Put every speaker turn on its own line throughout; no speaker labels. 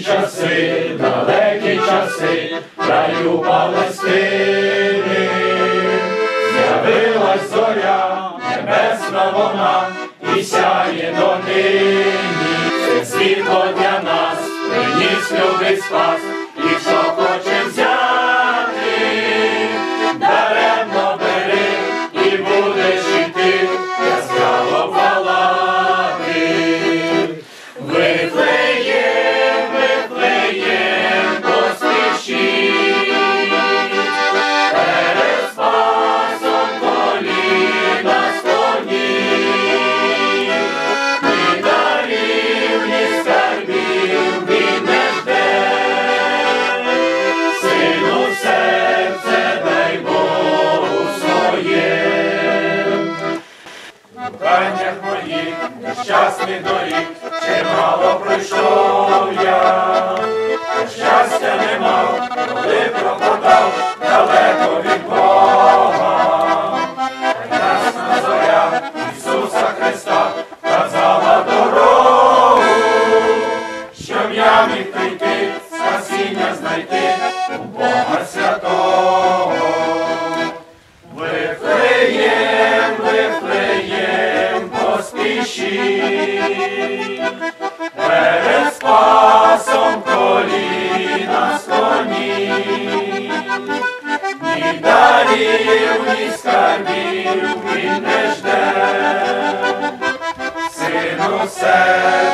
Часи, далекі часи, краю Палестини, з'явилась зоря, небесна вона, і сяє донині. Це світло для нас, приніс любий спас, і Yes, me doy. Поспішіть, перед спасом коліна склоні, ні дарів, ні скарбів він не жде, сину серце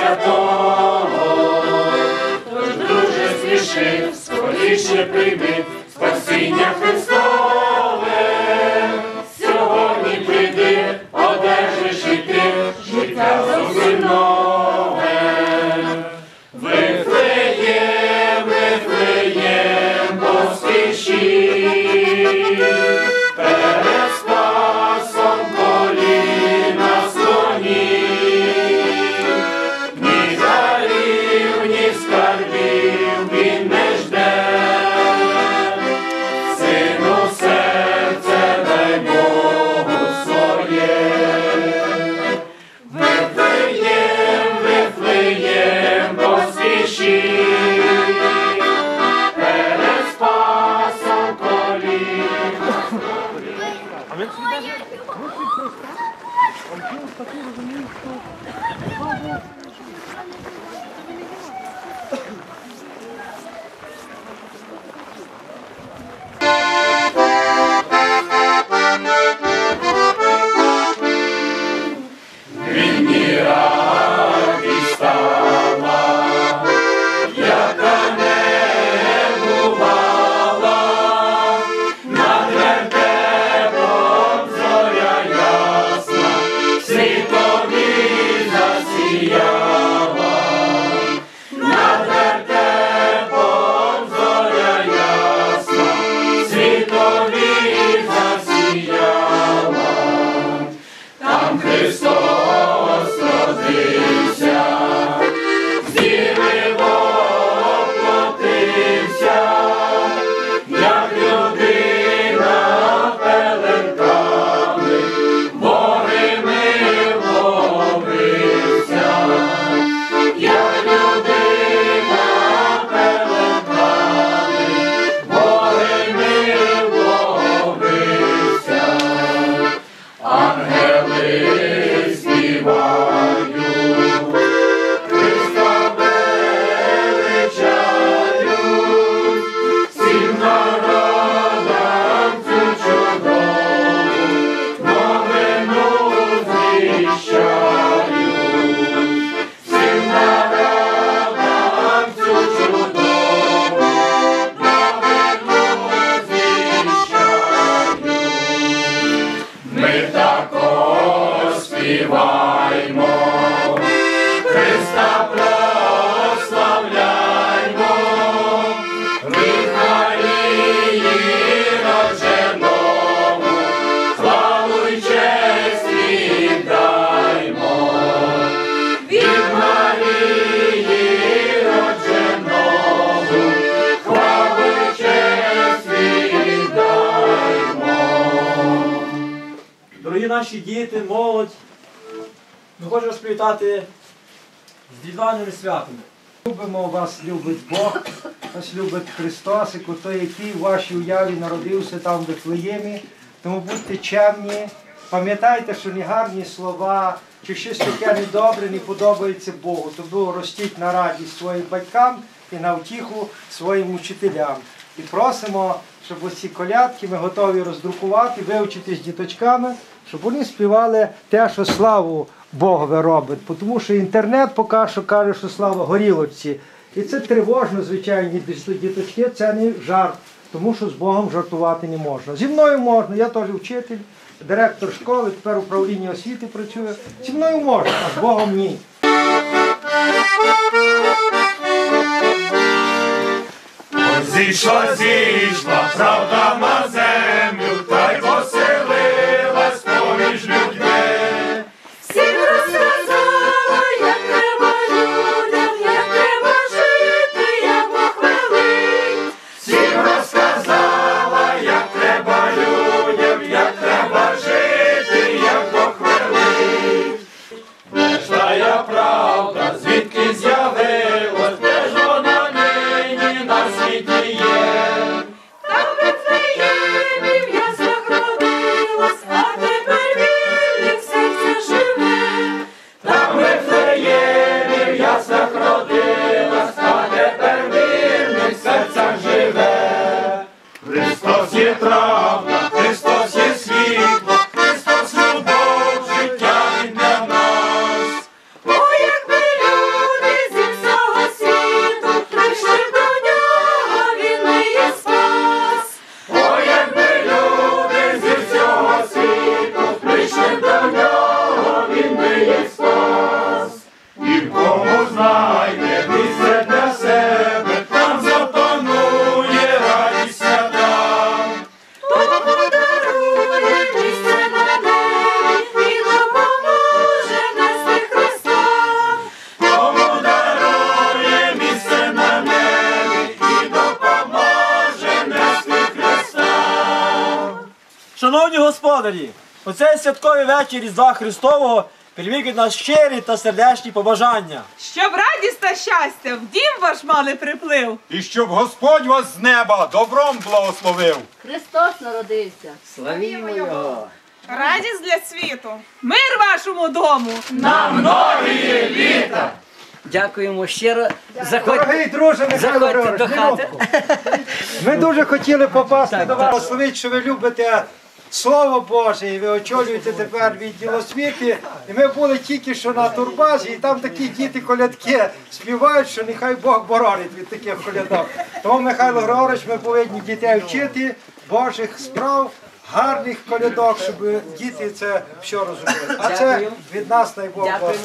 святого. Тож, друже, спіши, скоріше прийми спасіння Христове. Він
наші діти, молодь. Ми хочемо привітати з різдвяними святами.
Любимо вас, любить Бог, вас любить Христос, і той, який в вашій уяві народився там в Вифлеємі. Тому будьте чемні, пам'ятайте, що не гарні слова чи щось таке недобре не подобається Богу. Тому ростіть на радість своїм батькам і на втіху своїм учителям. І просимо, щоб оці колядки ми готові роздрукувати, вивчити з діточками, щоб вони співали те, що славу Богові робить. Тому що інтернет поки що каже, що слава горілочці. І це тривожно, звичайно, діточки, це не жарт, тому що з Богом жартувати не можна. Зі мною можна, я теж вчитель, директор школи, тепер управління освіти працює. Зі мною можна, а з Богом ні.
Зійшла, зійшла, правда на
Шановні господарі, у цей святковий вечір Різдва Христового прийміть від нас щирі та сердечні побажання.
Щоб радість та щастя в дім ваш мали приплив.
І щоб Господь вас з неба добром благословив.
Христос народився.
Славімо Його!
Радість для світу. Мир вашому дому.
Дякуємо щиро. Заходьте.
Дорогий друже Михайло
Заходьте
Григорович,
до хати.
Ми дуже хотіли попасти до вас. Словить, що ви любите Слово Боже, і ви очолюєте тепер відділ освіти. І ми були тільки що на турбазі, і там такі діти колядки співають, що нехай Бог боронить від таких колядок. Тому, Михайло Григорович, ми повинні дітей вчити Божих справ. Гарних колядок, щоб діти це все розуміли. А це від нас найбог
Дякуємо.